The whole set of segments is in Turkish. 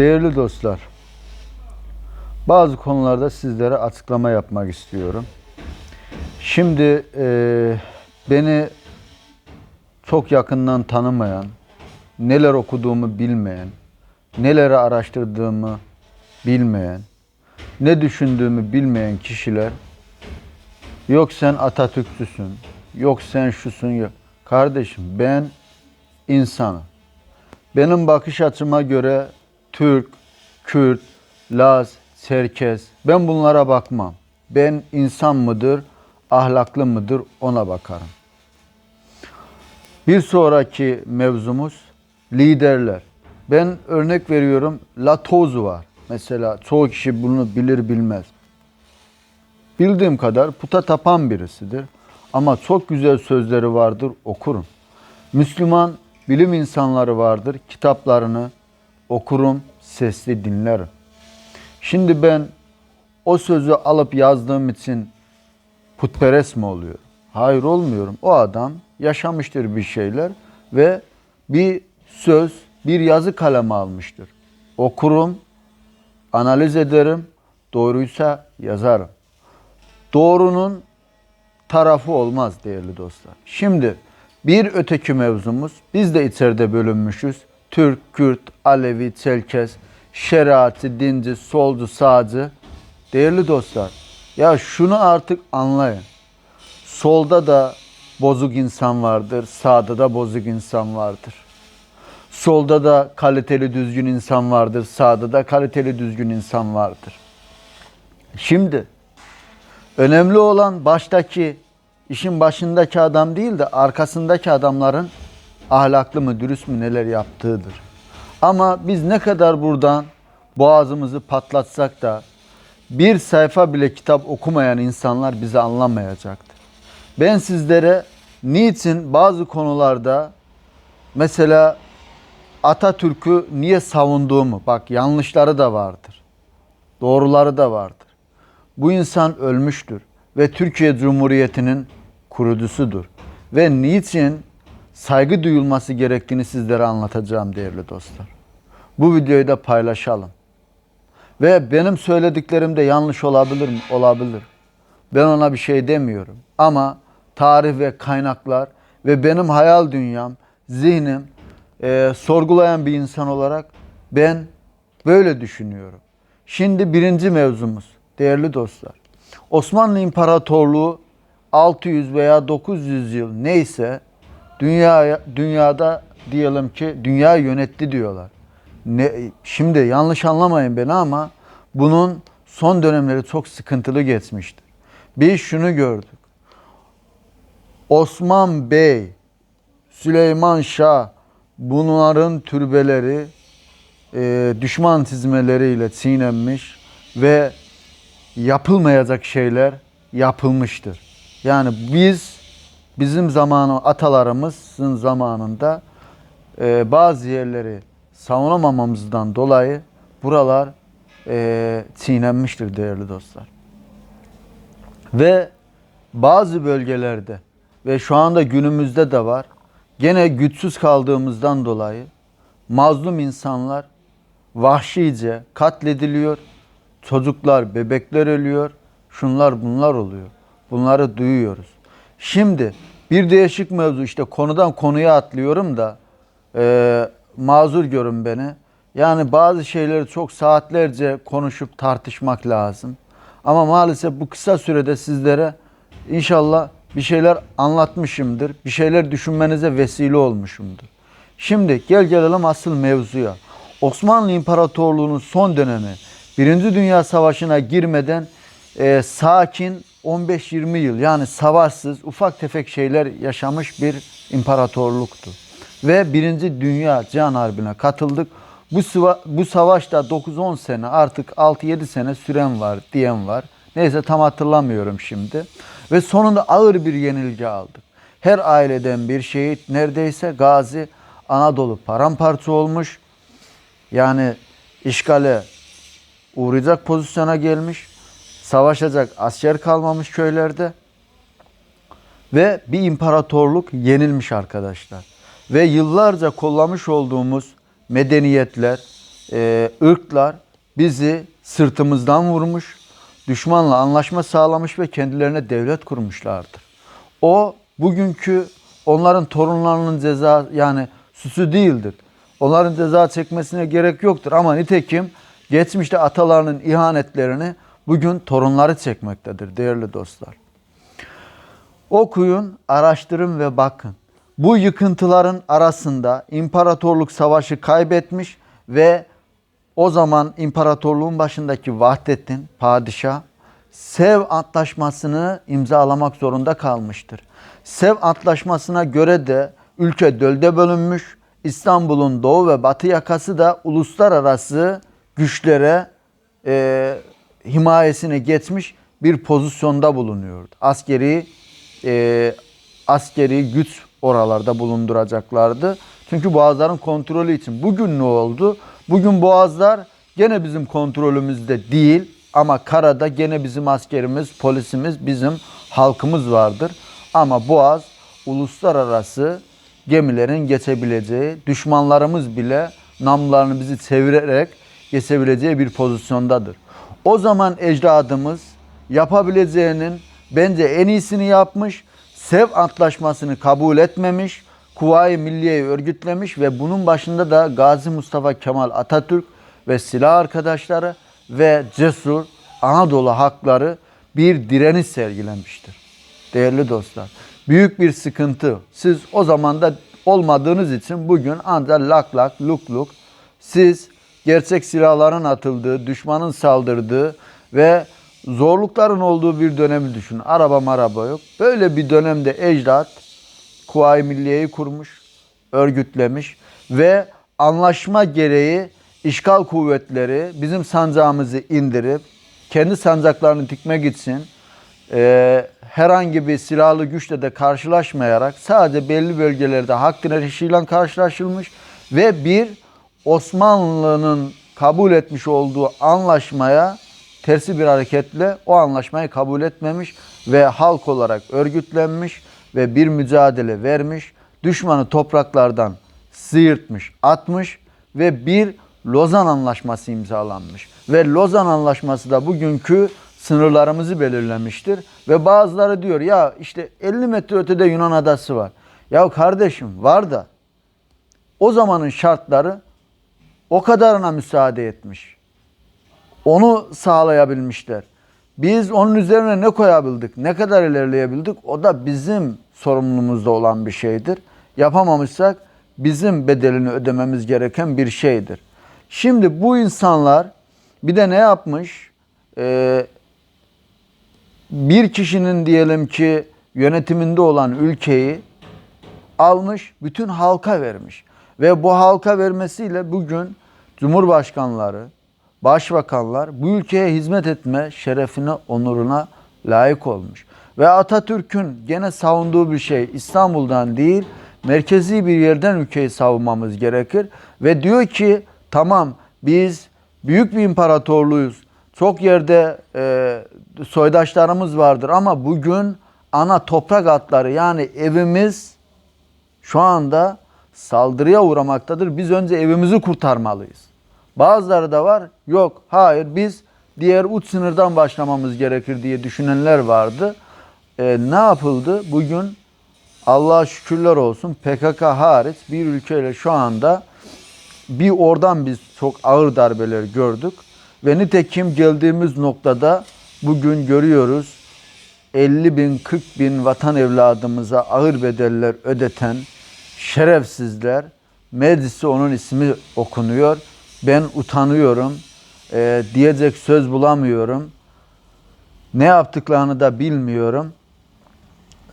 Değerli dostlar, bazı konularda sizlere açıklama yapmak istiyorum. Şimdi eee, beni çok yakından tanımayan, neler okuduğumu bilmeyen, neleri araştırdığımı bilmeyen, ne düşündüğümü bilmeyen kişiler yok sen Atatürkçüsün, yok sen şusun yok. Kardeşim ben insanım. Benim bakış açıma göre Türk, Kürt, Laz, Çerkez ben bunlara bakmam. Ben insan mıdır, ahlaklı mıdır ona bakarım. Bir sonraki mevzumuz liderler. Ben örnek veriyorum Latoz var. Mesela çoğu kişi bunu bilir bilmez. Bildiğim kadar puta tapan birisidir. Ama çok güzel sözleri vardır okurum. Müslüman bilim insanları vardır. Kitaplarını okurum, sesli dinlerim. Şimdi ben o sözü alıp yazdığım için putperest mi oluyor? Hayır olmuyorum. O adam yaşamıştır bir şeyler ve bir söz, bir yazı kalemi almıştır. Okurum, analiz ederim, doğruysa yazarım. Doğrunun tarafı olmaz değerli dostlar. Şimdi bir öteki mevzumuz, biz de içeride bölünmüşüz. Türk, Kürt, Alevi, Çerkez, şeriatçı, dinci, solcu, sağcı. Değerli dostlar, ya şunu artık anlayın. Solda da bozuk insan vardır, sağda da bozuk insan vardır. Solda da kaliteli düzgün insan vardır, sağda da kaliteli düzgün insan vardır. Şimdi önemli olan baştaki işin başındaki adam değil de arkasındaki adamların ahlaklı mı, dürüst mü neler yaptığıdır. Ama biz ne kadar buradan boğazımızı patlatsak da bir sayfa bile kitap okumayan insanlar bizi anlamayacaktır. Ben sizlere niçin bazı konularda mesela Atatürk'ü niye savunduğumu, bak yanlışları da vardır. Doğruları da vardır. Bu insan ölmüştür ve Türkiye Cumhuriyeti'nin kurucusudur. Ve niçin saygı duyulması gerektiğini sizlere anlatacağım değerli dostlar. Bu videoyu da paylaşalım. Ve benim söylediklerim de yanlış olabilir mi? Olabilir. Ben ona bir şey demiyorum. Ama tarih ve kaynaklar ve benim hayal dünyam, zihnim e, sorgulayan bir insan olarak ben böyle düşünüyorum. Şimdi birinci mevzumuz değerli dostlar. Osmanlı İmparatorluğu 600 veya 900 yıl neyse dünya dünyada diyelim ki dünya yönetti diyorlar. Ne, şimdi yanlış anlamayın beni ama bunun son dönemleri çok sıkıntılı geçmiştir. Biz şunu gördük. Osman Bey, Süleyman Şah bunların türbeleri e, düşman çizmeleriyle çiğnenmiş ve yapılmayacak şeyler yapılmıştır. Yani biz bizim zamanı atalarımızın zamanında e, bazı yerleri savunamamamızdan dolayı buralar e, çiğnenmiştir değerli dostlar. Ve bazı bölgelerde ve şu anda günümüzde de var. Gene güçsüz kaldığımızdan dolayı mazlum insanlar vahşice katlediliyor. Çocuklar, bebekler ölüyor. Şunlar bunlar oluyor. Bunları duyuyoruz. Şimdi bir değişik mevzu işte konudan konuya atlıyorum da e, mazur görün beni. Yani bazı şeyleri çok saatlerce konuşup tartışmak lazım. Ama maalesef bu kısa sürede sizlere inşallah bir şeyler anlatmışımdır. Bir şeyler düşünmenize vesile olmuşumdur. Şimdi gel gelelim asıl mevzuya. Osmanlı İmparatorluğu'nun son dönemi Birinci Dünya Savaşı'na girmeden e, sakin 15-20 yıl yani savaşsız ufak tefek şeyler yaşamış bir imparatorluktu. Ve Birinci Dünya Can Harbi'ne katıldık. Bu, bu savaşta 9-10 sene artık 6-7 sene süren var diyen var. Neyse tam hatırlamıyorum şimdi. Ve sonunda ağır bir yenilgi aldık. Her aileden bir şehit neredeyse gazi Anadolu paramparça olmuş. Yani işgale uğrayacak pozisyona gelmiş. Savaşacak asker kalmamış köylerde. Ve bir imparatorluk yenilmiş arkadaşlar. Ve yıllarca kollamış olduğumuz medeniyetler, e, ırklar bizi sırtımızdan vurmuş, düşmanla anlaşma sağlamış ve kendilerine devlet kurmuşlardır. O bugünkü onların torunlarının ceza yani süsü değildir. Onların ceza çekmesine gerek yoktur ama nitekim geçmişte atalarının ihanetlerini bugün torunları çekmektedir değerli dostlar. Okuyun, araştırın ve bakın. Bu yıkıntıların arasında imparatorluk savaşı kaybetmiş ve o zaman imparatorluğun başındaki Vahdettin padişah Sev Antlaşması'nı imzalamak zorunda kalmıştır. Sev Antlaşması'na göre de ülke dölde bölünmüş, İstanbul'un doğu ve batı yakası da uluslararası güçlere e, himayesine geçmiş bir pozisyonda bulunuyordu. Askeri e, askeri güç oralarda bulunduracaklardı. Çünkü boğazların kontrolü için. Bugün ne oldu? Bugün boğazlar gene bizim kontrolümüzde değil ama karada gene bizim askerimiz, polisimiz, bizim halkımız vardır. Ama boğaz uluslararası gemilerin geçebileceği, düşmanlarımız bile namlarını bizi çevirerek geçebileceği bir pozisyondadır. O zaman ecdadımız yapabileceğinin bence en iyisini yapmış. Sev Antlaşması'nı kabul etmemiş. Kuvayi Milliye'yi örgütlemiş ve bunun başında da Gazi Mustafa Kemal Atatürk ve silah arkadaşları ve cesur Anadolu hakları bir direniş sergilemiştir. Değerli dostlar, büyük bir sıkıntı. Siz o zaman da olmadığınız için bugün ancak lak lak luk luk siz gerçek silahların atıldığı, düşmanın saldırdığı ve zorlukların olduğu bir dönemi düşünün. Araba maraba yok. Böyle bir dönemde ecdat Kuvayi Milliye'yi kurmuş, örgütlemiş ve anlaşma gereği işgal kuvvetleri bizim sancağımızı indirip kendi sancaklarını dikmek için e, herhangi bir silahlı güçle de karşılaşmayarak sadece belli bölgelerde hak direnişiyle karşılaşılmış ve bir Osmanlı'nın kabul etmiş olduğu anlaşmaya tersi bir hareketle o anlaşmayı kabul etmemiş ve halk olarak örgütlenmiş ve bir mücadele vermiş. Düşmanı topraklardan sıyırtmış, atmış ve bir Lozan Anlaşması imzalanmış. Ve Lozan Anlaşması da bugünkü sınırlarımızı belirlemiştir. Ve bazıları diyor ya işte 50 metre ötede Yunan adası var. Ya kardeşim var da o zamanın şartları o kadarına müsaade etmiş. Onu sağlayabilmişler. Biz onun üzerine ne koyabildik, ne kadar ilerleyebildik o da bizim sorumluluğumuzda olan bir şeydir. Yapamamışsak bizim bedelini ödememiz gereken bir şeydir. Şimdi bu insanlar bir de ne yapmış? Ee, bir kişinin diyelim ki yönetiminde olan ülkeyi almış, bütün halka vermiş. Ve bu halka vermesiyle bugün cumhurbaşkanları, başbakanlar bu ülkeye hizmet etme şerefine, onuruna layık olmuş. Ve Atatürk'ün gene savunduğu bir şey İstanbul'dan değil, merkezi bir yerden ülkeyi savunmamız gerekir. Ve diyor ki tamam biz büyük bir imparatorluğuyuz. Çok yerde e, soydaşlarımız vardır ama bugün ana toprak atları yani evimiz şu anda saldırıya uğramaktadır. Biz önce evimizi kurtarmalıyız. Bazıları da var. Yok, hayır biz diğer uç sınırdan başlamamız gerekir diye düşünenler vardı. E, ne yapıldı? Bugün Allah'a şükürler olsun PKK hariç bir ülkeyle şu anda bir oradan biz çok ağır darbeler gördük. Ve nitekim geldiğimiz noktada bugün görüyoruz 50 bin 40 bin vatan evladımıza ağır bedeller ödeten şerefsizler meclisi onun ismi okunuyor. Ben utanıyorum. E, diyecek söz bulamıyorum. Ne yaptıklarını da bilmiyorum.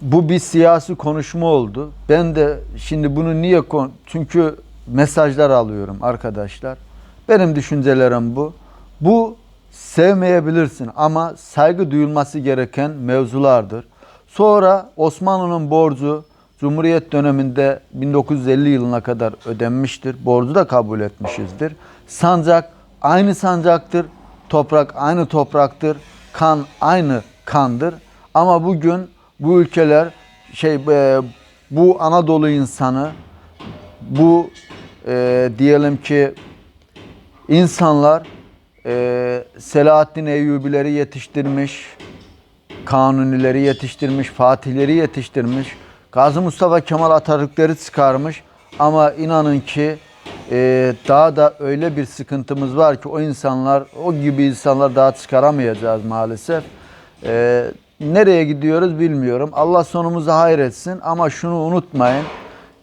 Bu bir siyasi konuşma oldu. Ben de şimdi bunu niye kon çünkü mesajlar alıyorum arkadaşlar. Benim düşüncelerim bu. Bu sevmeyebilirsin ama saygı duyulması gereken mevzulardır. Sonra Osmanlı'nın borcu Cumhuriyet döneminde 1950 yılına kadar ödenmiştir. Borcu da kabul etmişizdir. Sancak aynı sancaktır. Toprak aynı topraktır. Kan aynı kandır. Ama bugün bu ülkeler şey e, bu Anadolu insanı bu e, diyelim ki insanlar e, Selahaddin Eyyubileri yetiştirmiş, Kanunileri yetiştirmiş, Fatihleri yetiştirmiş, Gazi Mustafa Kemal Atatürkleri çıkarmış. Ama inanın ki e, daha da öyle bir sıkıntımız var ki o insanlar, o gibi insanlar daha çıkaramayacağız maalesef. E, nereye gidiyoruz bilmiyorum. Allah sonumuzu hayretsin ama şunu unutmayın.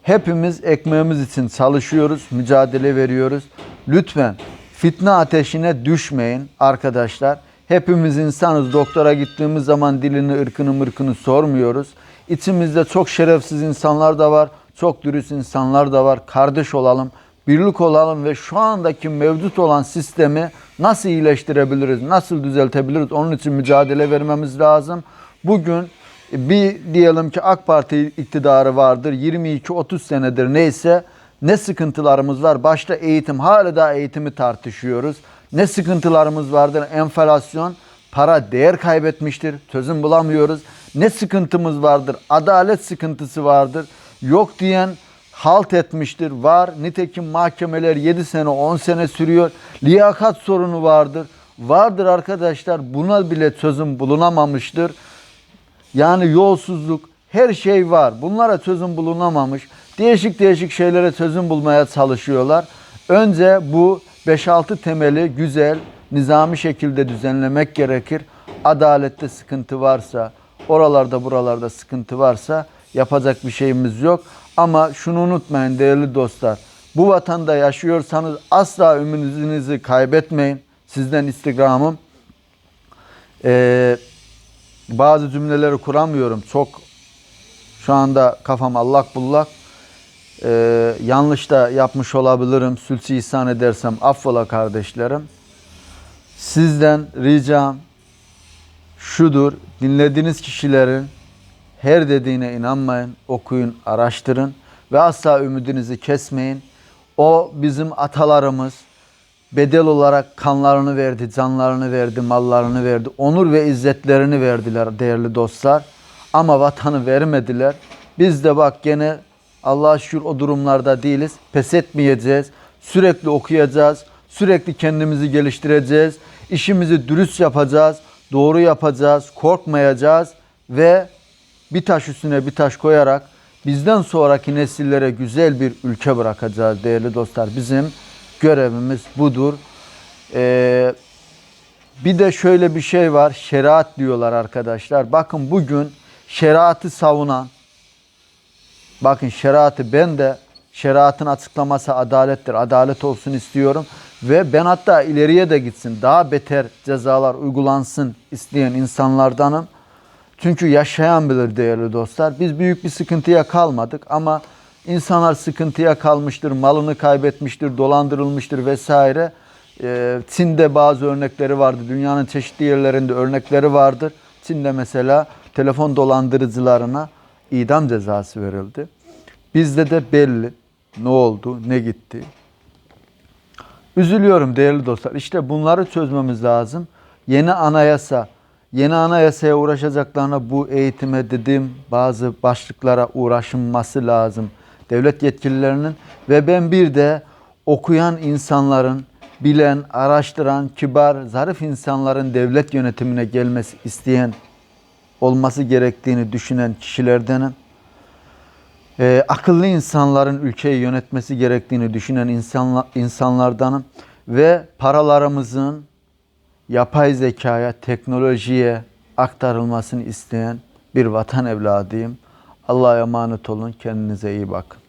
Hepimiz ekmeğimiz için çalışıyoruz, mücadele veriyoruz. Lütfen fitne ateşine düşmeyin arkadaşlar. Hepimiz insanız. Doktora gittiğimiz zaman dilini, ırkını, mırkını sormuyoruz. İçimizde çok şerefsiz insanlar da var. Çok dürüst insanlar da var. Kardeş olalım, birlik olalım ve şu andaki mevcut olan sistemi nasıl iyileştirebiliriz, nasıl düzeltebiliriz? Onun için mücadele vermemiz lazım. Bugün bir diyelim ki AK Parti iktidarı vardır. 22-30 senedir neyse ne sıkıntılarımız var. Başta eğitim, hala da eğitimi tartışıyoruz. Ne sıkıntılarımız vardır? Enflasyon, para değer kaybetmiştir. Çözüm bulamıyoruz. Ne sıkıntımız vardır? Adalet sıkıntısı vardır. Yok diyen halt etmiştir. Var. Nitekim mahkemeler 7 sene 10 sene sürüyor. Liyakat sorunu vardır. Vardır arkadaşlar. Buna bile çözüm bulunamamıştır. Yani yolsuzluk her şey var. Bunlara çözüm bulunamamış. Değişik değişik şeylere çözüm bulmaya çalışıyorlar. Önce bu 5-6 temeli güzel, nizami şekilde düzenlemek gerekir. Adalette sıkıntı varsa, oralarda buralarda sıkıntı varsa yapacak bir şeyimiz yok. Ama şunu unutmayın değerli dostlar. Bu vatanda yaşıyorsanız asla ümidinizi kaybetmeyin. Sizden istigramım. Ee, bazı cümleleri kuramıyorum. Çok şu anda kafam allak bullak. Ee, yanlış da yapmış olabilirim. Sülsi ihsan edersem affola kardeşlerim. Sizden ricam şudur. Dinlediğiniz kişilerin her dediğine inanmayın. Okuyun, araştırın ve asla ümidinizi kesmeyin. O bizim atalarımız bedel olarak kanlarını verdi, canlarını verdi, mallarını verdi. Onur ve izzetlerini verdiler değerli dostlar. Ama vatanı vermediler. Biz de bak gene Allah'a şükür o durumlarda değiliz. Pes etmeyeceğiz. Sürekli okuyacağız. Sürekli kendimizi geliştireceğiz. İşimizi dürüst yapacağız. Doğru yapacağız. Korkmayacağız. Ve bir taş üstüne bir taş koyarak bizden sonraki nesillere güzel bir ülke bırakacağız değerli dostlar. Bizim görevimiz budur. Ee, bir de şöyle bir şey var. Şeriat diyorlar arkadaşlar. Bakın bugün şeriatı savunan Bakın şeriatı ben de şeriatın açıklaması adalettir. Adalet olsun istiyorum. Ve ben hatta ileriye de gitsin. Daha beter cezalar uygulansın isteyen insanlardanım. Çünkü yaşayan bilir değerli dostlar. Biz büyük bir sıkıntıya kalmadık ama insanlar sıkıntıya kalmıştır, malını kaybetmiştir, dolandırılmıştır vesaire. Ee, Çin'de bazı örnekleri vardı. Dünyanın çeşitli yerlerinde örnekleri vardır. Çin'de mesela telefon dolandırıcılarına idam cezası verildi. Bizde de belli ne oldu, ne gitti. Üzülüyorum değerli dostlar. İşte bunları çözmemiz lazım. Yeni anayasa, yeni anayasaya uğraşacaklarına bu eğitime dediğim bazı başlıklara uğraşılması lazım. Devlet yetkililerinin ve ben bir de okuyan insanların, bilen, araştıran, kibar, zarif insanların devlet yönetimine gelmesi isteyen olması gerektiğini düşünen kişilerdenim. Ee, akıllı insanların ülkeyi yönetmesi gerektiğini düşünen insanla, insanlardanım. Ve paralarımızın yapay zekaya, teknolojiye aktarılmasını isteyen bir vatan evladıyım. Allah'a emanet olun. Kendinize iyi bakın.